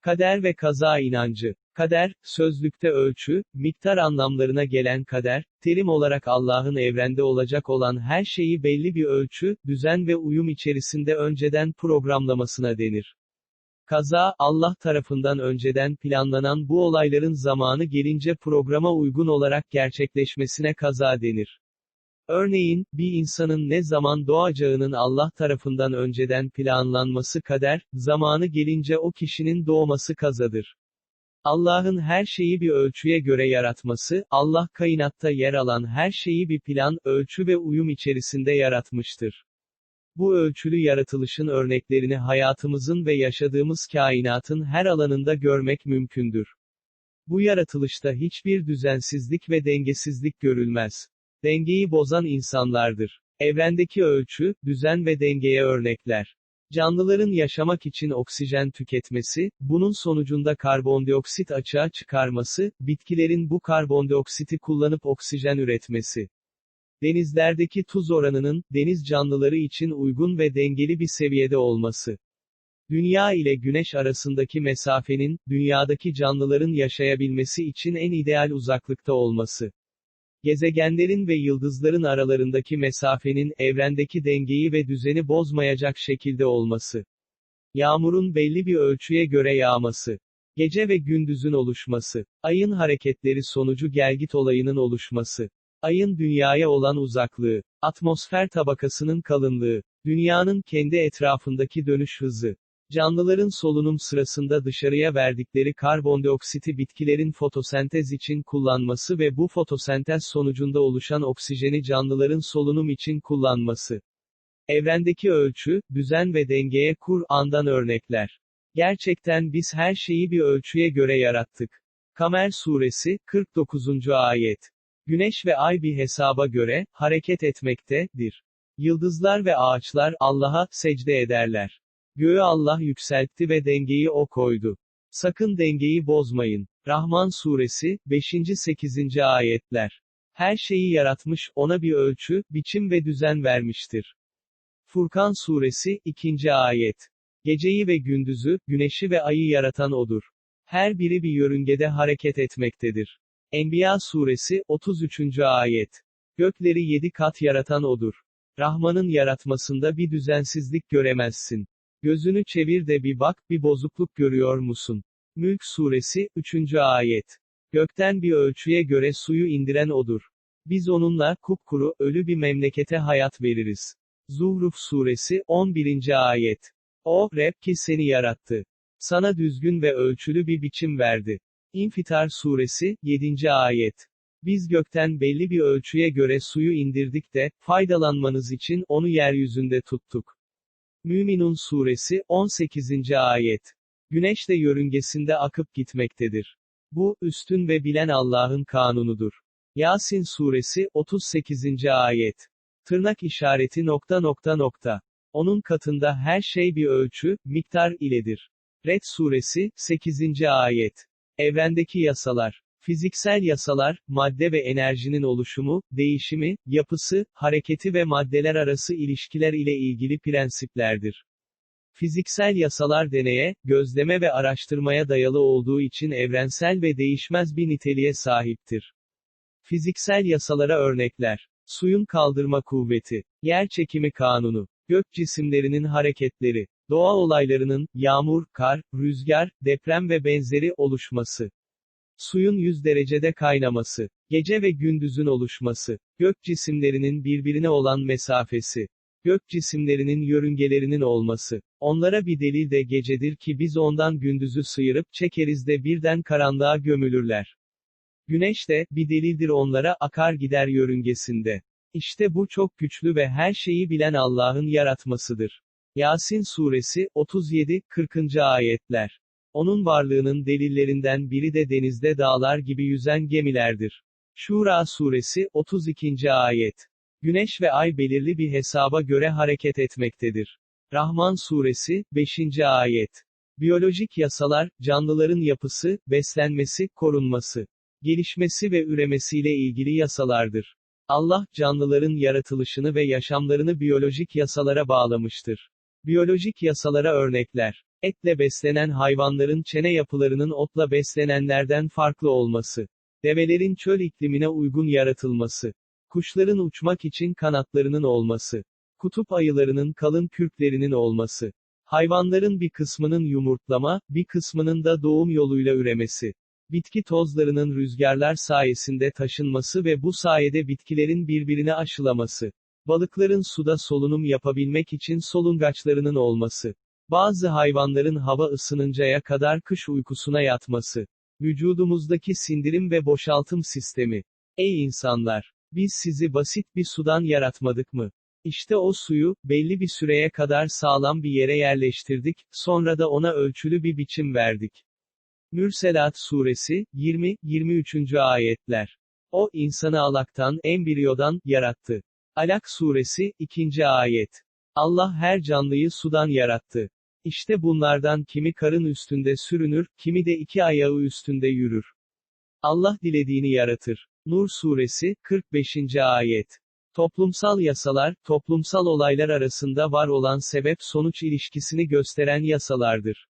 Kader ve kaza inancı. Kader, sözlükte ölçü, miktar anlamlarına gelen kader, terim olarak Allah'ın evrende olacak olan her şeyi belli bir ölçü, düzen ve uyum içerisinde önceden programlamasına denir. Kaza, Allah tarafından önceden planlanan bu olayların zamanı gelince programa uygun olarak gerçekleşmesine kaza denir. Örneğin, bir insanın ne zaman doğacağının Allah tarafından önceden planlanması kader, zamanı gelince o kişinin doğması kazadır. Allah'ın her şeyi bir ölçüye göre yaratması, Allah kainatta yer alan her şeyi bir plan, ölçü ve uyum içerisinde yaratmıştır. Bu ölçülü yaratılışın örneklerini hayatımızın ve yaşadığımız kainatın her alanında görmek mümkündür. Bu yaratılışta hiçbir düzensizlik ve dengesizlik görülmez. Dengeyi bozan insanlardır. Evrendeki ölçü, düzen ve dengeye örnekler. Canlıların yaşamak için oksijen tüketmesi, bunun sonucunda karbondioksit açığa çıkarması, bitkilerin bu karbondioksiti kullanıp oksijen üretmesi. Denizlerdeki tuz oranının, deniz canlıları için uygun ve dengeli bir seviyede olması. Dünya ile Güneş arasındaki mesafenin, dünyadaki canlıların yaşayabilmesi için en ideal uzaklıkta olması. Gezegenlerin ve yıldızların aralarındaki mesafenin, evrendeki dengeyi ve düzeni bozmayacak şekilde olması. Yağmurun belli bir ölçüye göre yağması. Gece ve gündüzün oluşması. Ayın hareketleri sonucu gelgit olayının oluşması. Ayın dünyaya olan uzaklığı. Atmosfer tabakasının kalınlığı. Dünyanın kendi etrafındaki dönüş hızı. Canlıların solunum sırasında dışarıya verdikleri karbondioksiti bitkilerin fotosentez için kullanması ve bu fotosentez sonucunda oluşan oksijeni canlıların solunum için kullanması. Evrendeki ölçü, düzen ve dengeye Kur'an'dan örnekler. Gerçekten biz her şeyi bir ölçüye göre yarattık. Kamer suresi, 49. ayet. Güneş ve ay bir hesaba göre, hareket etmektedir. Yıldızlar ve ağaçlar, Allah'a, secde ederler. Göğü Allah yükseltti ve dengeyi O koydu. Sakın dengeyi bozmayın. Rahman suresi, 5. 8. ayetler. Her şeyi yaratmış, ona bir ölçü, biçim ve düzen vermiştir. Furkan suresi, 2. ayet. Geceyi ve gündüzü, güneşi ve ayı yaratan O'dur. Her biri bir yörüngede hareket etmektedir. Enbiya suresi, 33. ayet. Gökleri yedi kat yaratan O'dur. Rahman'ın yaratmasında bir düzensizlik göremezsin. Gözünü çevir de bir bak, bir bozukluk görüyor musun? Mülk suresi, 3. ayet. Gökten bir ölçüye göre suyu indiren odur. Biz onunla, kupkuru, ölü bir memlekete hayat veririz. Zuhruf suresi, 11. ayet. O, Rab ki seni yarattı. Sana düzgün ve ölçülü bir biçim verdi. İnfitar suresi, 7. ayet. Biz gökten belli bir ölçüye göre suyu indirdik de, faydalanmanız için onu yeryüzünde tuttuk. Müminun suresi, 18. ayet. Güneş de yörüngesinde akıp gitmektedir. Bu, üstün ve bilen Allah'ın kanunudur. Yasin suresi, 38. ayet. Tırnak işareti nokta nokta nokta. Onun katında her şey bir ölçü, miktar iledir. Red suresi, 8. ayet. Evrendeki yasalar. Fiziksel yasalar, madde ve enerjinin oluşumu, değişimi, yapısı, hareketi ve maddeler arası ilişkiler ile ilgili prensiplerdir. Fiziksel yasalar deneye, gözleme ve araştırmaya dayalı olduğu için evrensel ve değişmez bir niteliğe sahiptir. Fiziksel yasalara örnekler. Suyun kaldırma kuvveti, yer çekimi kanunu, gök cisimlerinin hareketleri, doğa olaylarının, yağmur, kar, rüzgar, deprem ve benzeri oluşması. Suyun 100 derecede kaynaması, gece ve gündüzün oluşması, gök cisimlerinin birbirine olan mesafesi, gök cisimlerinin yörüngelerinin olması, onlara bir delil de gecedir ki biz ondan gündüzü sıyırıp çekeriz de birden karanlığa gömülürler. Güneş de, bir delildir onlara akar gider yörüngesinde. İşte bu çok güçlü ve her şeyi bilen Allah'ın yaratmasıdır. Yasin suresi, 37-40. ayetler. Onun varlığının delillerinden biri de denizde dağlar gibi yüzen gemilerdir. Şura suresi, 32. ayet. Güneş ve ay belirli bir hesaba göre hareket etmektedir. Rahman suresi, 5. ayet. Biyolojik yasalar, canlıların yapısı, beslenmesi, korunması, gelişmesi ve üremesiyle ilgili yasalardır. Allah, canlıların yaratılışını ve yaşamlarını biyolojik yasalara bağlamıştır. Biyolojik yasalara örnekler. Etle beslenen hayvanların çene yapılarının otla beslenenlerden farklı olması. Develerin çöl iklimine uygun yaratılması. Kuşların uçmak için kanatlarının olması. Kutup ayılarının kalın kürklerinin olması. Hayvanların bir kısmının yumurtlama, bir kısmının da doğum yoluyla üremesi. Bitki tozlarının rüzgarlar sayesinde taşınması ve bu sayede bitkilerin birbirine aşılaması. Balıkların suda solunum yapabilmek için solungaçlarının olması. Bazı hayvanların hava ısınıncaya kadar kış uykusuna yatması. Vücudumuzdaki sindirim ve boşaltım sistemi. Ey insanlar! Biz sizi basit bir sudan yaratmadık mı? İşte o suyu, belli bir süreye kadar sağlam bir yere yerleştirdik, sonra da ona ölçülü bir biçim verdik. Mürselat Suresi, 20-23. ayetler. O, insanı alaktan, embriyodan, yarattı. Alak Suresi, 2. ayet. Allah her canlıyı sudan yarattı. İşte bunlardan kimi karın üstünde sürünür, kimi de iki ayağı üstünde yürür. Allah dilediğini yaratır. Nur Suresi, 45. ayet. Toplumsal yasalar, toplumsal olaylar arasında var olan sebep-sonuç ilişkisini gösteren yasalardır.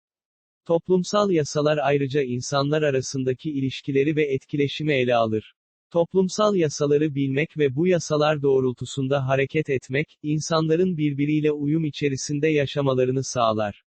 Toplumsal yasalar ayrıca insanlar arasındaki ilişkileri ve etkileşimi ele alır. Toplumsal yasaları bilmek ve bu yasalar doğrultusunda hareket etmek, insanların birbiriyle uyum içerisinde yaşamalarını sağlar.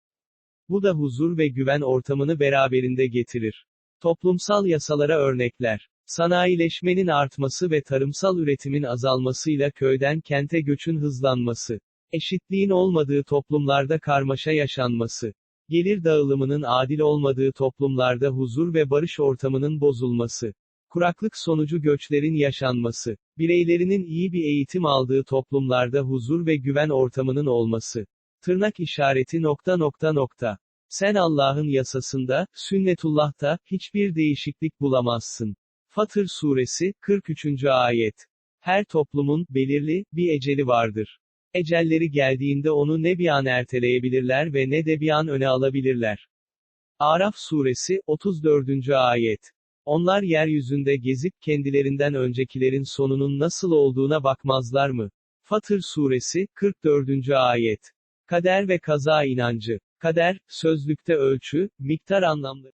Bu da huzur ve güven ortamını beraberinde getirir. Toplumsal yasalara örnekler. Sanayileşmenin artması ve tarımsal üretimin azalmasıyla köyden kente göçün hızlanması. Eşitliğin olmadığı toplumlarda karmaşa yaşanması. Gelir dağılımının adil olmadığı toplumlarda huzur ve barış ortamının bozulması. Kuraklık sonucu göçlerin yaşanması. Bireylerinin iyi bir eğitim aldığı toplumlarda huzur ve güven ortamının olması. Tırnak işareti nokta nokta nokta. Sen Allah'ın yasasında, sünnetullah'ta, hiçbir değişiklik bulamazsın. Fatır Suresi, 43. ayet. Her toplumun, belirli, bir eceli vardır. Ecelleri geldiğinde onu ne bir an erteleyebilirler ve ne de bir an öne alabilirler. Araf Suresi, 34. ayet. Onlar yeryüzünde gezip kendilerinden öncekilerin sonunun nasıl olduğuna bakmazlar mı? Fatır Suresi, 44. ayet. Kader ve kaza inancı. Kader, sözlükte ölçü, miktar anlamlı.